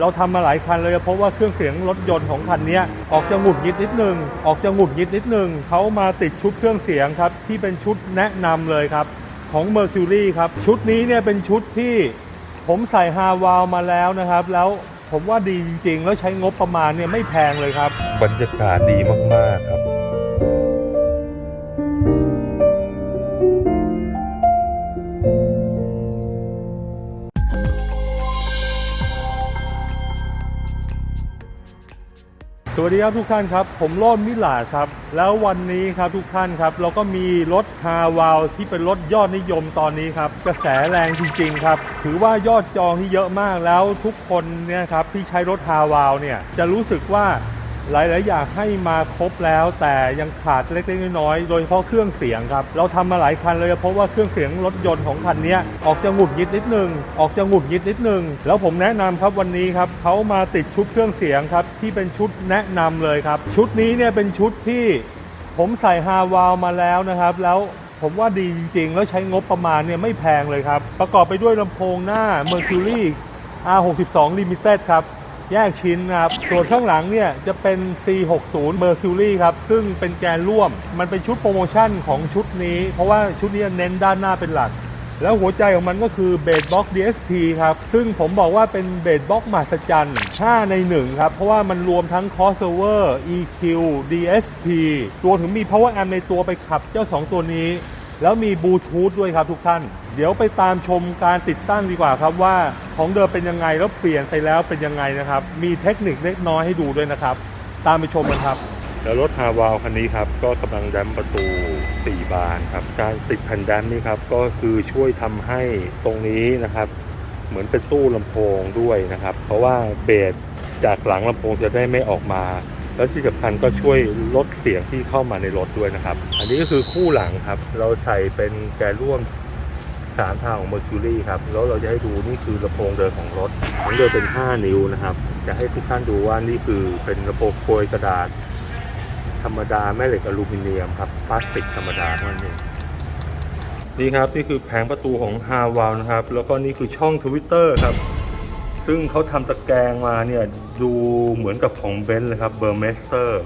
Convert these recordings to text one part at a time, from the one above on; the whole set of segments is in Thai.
เราทำมาหลายคันเลยเพราะว่าเครื่องเสียงรถยนต์ของคันนี้ออกจะหงุดหงิดนิดนึง ออกจะหงุดหงิดนิดนึงเขามาติดชุดเครื่องเสียงครับ ที่เป็นชุดแนะนำเลยครับ ของ Mercury ครับ ชุดนี้เนี่ยเป็นชุดที่ผมใส่ฮาวาลมาแล้วนะครับ แล้วผมว่าดีจริง ๆ แล้วใช้งบประมาณเนี่ยไม่แพงเลยครับ บรรยากาศดีมาก ๆ ครับ สวัสดีครับทุกท่านครับ ผมโลดมิลาครับ แล้ววันนี้ครับทุกท่านครับ เราก็มีรถฮาวาลที่เป็นรถยอดนิยมตอนนี้ครับ กระแสแรงจริงๆครับ ถือว่ายอดจองที่เยอะมากแล้วทุกคนเนี่ยครับที่ใช้รถฮาวาลเนี่ยจะรู้สึกว่า หลาย ๆ อย่างให้มาครบแล้วแต่ยังขาดเล็ก ๆ น้อย ๆ โดยเฉพาะเครื่องเสียงครับ เราทำมาหลายคันเลยเพราะว่าเครื่องเสียงรถยนต์ของคันนี้ออกจะหงุดหงิดนิดนึง ออกจะหงุดหงิดนิดนึง แล้วผมแนะนำครับวันนี้ครับเขามาติดชุดเครื่องเสียงครับที่เป็นชุดแนะนำเลยครับ ชุดนี้เนี่ยเป็นชุดที่ผมใส่ฮาวาลมาแล้วนะครับ แล้วผมว่าดีจริง ๆ แล้วใช้งบประมาณเนี่ยไม่แพงเลยครับ ประกอบไปด้วยลำโพงหน้า Mercury R62 Limited ครับ แยกชิ้นนะครับส่วนข้างหลังเนี่ยจะเป็น C60 Mercury ครับ ซึ่งเป็นแกนร่วม มันเป็นชุดโปรโมชั่นของชุดนี้ เพราะว่าชุดนี้เน้นด้านหน้าเป็นหลัก แล้วหัวใจของมันก็คือเบสบ็อก DSP ครับ ซึ่งผมบอกว่าเป็นเบสบ็อกมหัศจรรย์5ใน 1 ครับ เพราะว่ามันรวมทั้ง crossover EQ DSP รวถึงมี power amp ในตัวไปขับเจ้า 2 ตัวนี้ แล้วมีบลูทูธด้วยครับทุกท่าน เดี๋ยวไปตามชมการติดตั้งดีกว่าครับว่าของเดิมเป็นยังไงแล้วเปลี่ยนไปแล้วเป็นยังไงนะครับ มีเทคนิคเล็กน้อยให้ดูด้วยนะครับ ตามไปชมกันครับ แล้วรถฮาวาลคันนี้ครับก็กำลังแดมประตู 4 บานครับ การติดแผ่นดมนี่ครับก็คือช่วยทำให้ตรงนี้นะครับ เหมือนเป็นตู้ลำโพงด้วยนะครับ เพราะว่าเบสจากหลังลำโพงจะได้ไม่ออกมา แล้วที่สำคัญก็ช่วยลดเสียงที่เข้ามาในรถด้วยนะครับ อันนี้ก็คือคู่หลังครับ เราใส่เป็นแกร่วมสามทางของ Mercury ครับ แล้วเราจะให้ดูนี่คือลำโพงเดิมของรถของเดิมเป็น 5 นิ้วนะครับ จะให้ทุกท่านดูว่านี่คือเป็นลำโพงโฟยกระดาษ ธรรมดาแม่เหล็กอลูมิเนียมครับ พลาสติกธรรมดาเท่านั้นเองนี่ครับ นี่คือแผงประตูของ h a w a l นะครับ แล้วก็นี่คือช่อง Twitter ครับ ซึ่งเขาทำตะแกรงมาเนี่ยดูเหมือนกับของเบนซ์เลยครับเบอร์เมสเตอร์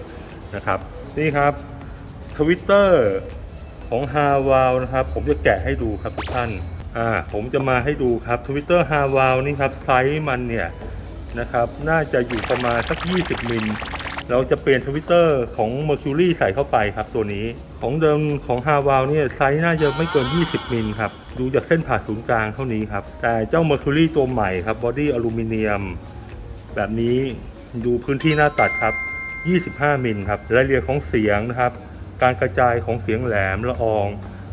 นะครับ นี่ครับ Twitter ของ h a w a l นะครับ ผมจะแกะให้ดูครับทุกท่านอ่าผมจะมาให้ดูครับ Twitter h a w a l นี่ครับไซส์มันเนี่ยนะครับน่าจะอยู่ประมาณสัก 20 มิลเราจะเปลี่ยนทวิตเตอร์ของ Mercury ใส่เข้าไปครับตัวนี้ของเดิมของ h a w a l เนี่ยไซส์น่าจะไม่เกิน 20 มิลครับ ดูจากเส้นผ่าศูนย์กลางเท่านี้ครับ แต่เจ้า Mercury ตัวใหม่ครับบอดี้อลูมิเนียมแบบนี้ดูพื้นที่หน้าตัดครับ 25 มิลครับรายละเอียดของเสียงนะครับ การกระจายของเสียงแหลมละออง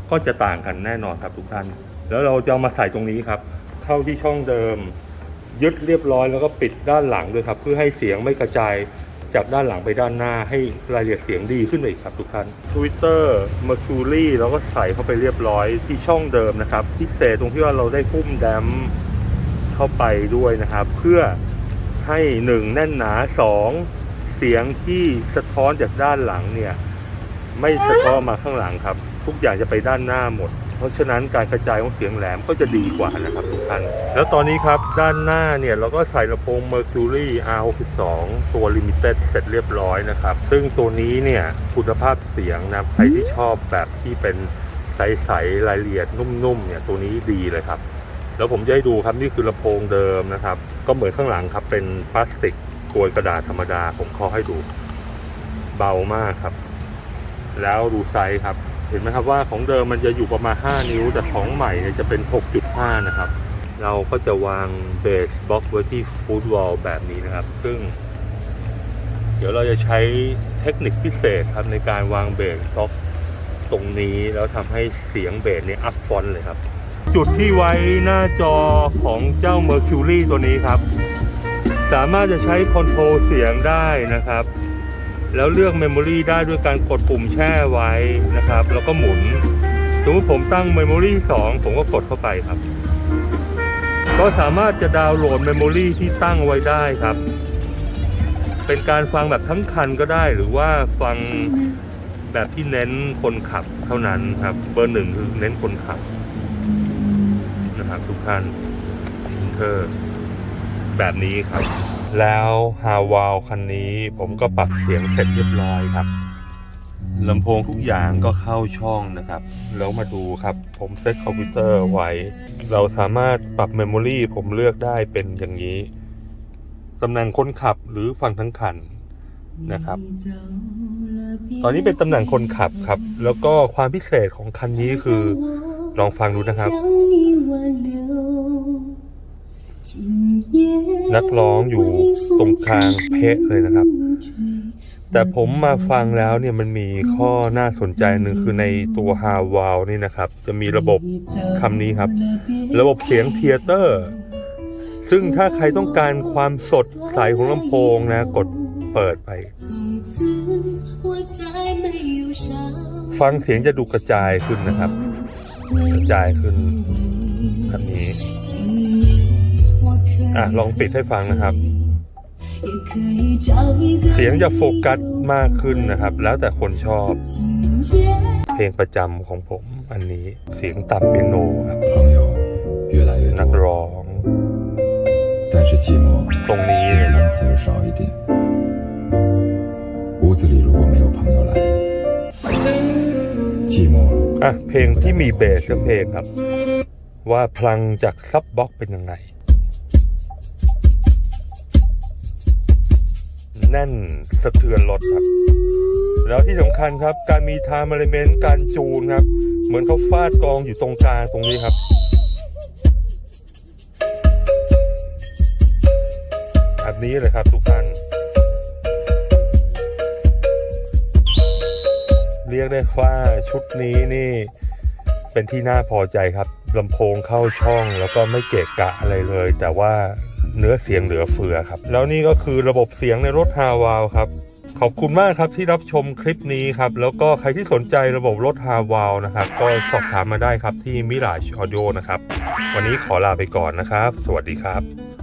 ก็จะต่างกันแน่นอนครับทุกท่าน แล้วเราจะามาใส่ตรงนี้ครับ เข้าที่ช่องเดิม ยึดเรียบร้อยแล้วก็ปิดด้านหลังด้วยครับ เพื่อให้เสียงไม่กระจายจากด้านหลังไปด้านหน้าให้รายละเอียดเสียงดีขึ้นไปอีกครับทุกท่าน Twitter Mercury เราก็ใส่เข้าไปเรียบร้อยที่ช่องเดิมนะครับ พิเศษตรงที่ว่าเราได้พุ่มแดมเข้าไปด้วยนะครับ เพื่อให้หนึ่งแน่นหนาสองเสียงที่สะท้อนจากด้านหลังเนี่ย ไม่สะท้อนมาข้างหลังครับ ทุกอย่างจะไปด้านหน้าหมด เพราะฉะนั้นการกระจายของเสียงแหลมก็จะดีกว่านะครับทุกท่านแล้วตอนนี้ครับด้านหน้าเนี่ยเราก็ใส่ลำโพง Mercury R62 ตัว Limited เสร็จเรียบร้อยนะครับ ซึ่งตัวนี้เนี่ยคุณภาพเสียงนะใครที่ชอบแบบที่เป็นใสๆรายละเอียดนุ่มๆเนี่ยตัวนี้ดีเลยครับ แล้วผมจะให้ดูครับนี่คือลำโพงเดิมนะครับ ก็เหมือนข้างหลังครับเป็นพลาสติกกลวยกระดาษธรรมดาผมเคาะให้ดูเบามากครับ แล้วดูไซส์ครับ เห็นไหมครับว่าของเดิมมันจะอยู่ประมาณ 5 นิ้ว แต่ของใหม่จะเป็น 6.5 นะครับ เราก็จะวางเบสบล็อกไว้ที่ฟูดวอลแบบนี้นะครับ ซึ่ง เดี๋ยวเราจะใช้เทคนิคพิเศษครับในการวางเบสบล็อกตรงนี้แล้วทำให้เสียงเบสเนี่ยอัพฟอนต์เลยครับ จุดที่ไว้หน้าจอของเจ้า Mercury ตัวนี้ครับ สามารถจะใช้คอนโทรลเสียงได้นะครับ แล้วเลือกเมมโมรีได้ด้วยการกดปุ่มแช่ไว้นะครับ แล้วก็หมุนสมมติผมตั้งเมมโมรี2ผมก็กดเข้าไปครับ ก็สามารถจะดาวน์โหลดเมมโมรีที่ตั้งไว้ได้ครับ เป็นการฟังแบบทั้งคันก็ได้หรือว่าฟังแบบที่เน้นคนขับเท่านั้นครับ เบอร์หนึ่งคือเน้นคนขับนะครับทุกท่านอินเทอร์แบบนี้ครับ แล้วฮาวาวคันนี้ผมก็ปรับเสียงเสร็จเรียบร้อยครับลำโพงทุกอย่างก็เข้าช่องนะครับ แล้วมาดูครับ ผมเซตคอมพิวเตอร์ไว้ เราสามารถปรับเมมโมรีผมเลือกได้เป็นอย่างนี้ตำแหน่งคนขับหรือฟังทั้งคันนะครับ ตอนนี้เป็นตำแหน่งคนขับครับ แล้วก็ความพิเศษของคันนี้คือลองฟังดูนะครับ นักร้องอยู่ตรงกลางเพะเลยนะครับ แต่ผมมาฟังแล้วเนี่ยมันมีข้อน่าสนใจหนึ่งคือในตัวฮาวาวนี่นะครับ จะมีระบบคำนี้ครับ ระบบเสียงเทยเตอร์ ซึ่งถ้าใครต้องการความสดใสของลำโพงนะ กดเปิดไป ฟังเสียงจะดูกระจายขึ้นนะครับ กระจายขึ้นแบบนี้ อะลองปิดให้ฟังนะครับ เสียงจะโฟกัสมากขึ้นนะครับ แล้วแต่คนชอบ เพลงประจำของผมอันนี้เสียงตับเปียโนครับนักร้องตรงนี้อะเพลงที่มีเบสก็เพลงครับ ว่าพลังจากซับบ็อกเป็นยังไง แน่นสะเทือนรถครับ แล้วที่สำคัญครับ การมีไทม์ e ลเมนต์การจูนครับ เหมือนเขาฟาดกองอยู่ตรงกลางตรงนี้ครับแบบนี้เลยครับทุกท่านเรียกได้ว่าชุดนี้นี่ เป็นที่น่าพอใจครับลำโพงเข้าช่องแล้วก็ไม่เกะกะอะไรเลย แต่ว่าเนื้อเสียงเหลือเฟือครับ แล้วนี่ก็คือระบบเสียงในรถฮาวาวครับ ขอบคุณมากครับที่รับชมคลิปนี้ครับ แล้วก็ใครที่สนใจระบบรถฮาวาวนะครับ ก็สอบถามมาได้ครับที่มิราชออดิโอนะครับ วันนี้ขอลาไปก่อนนะครับ สวัสดีครับ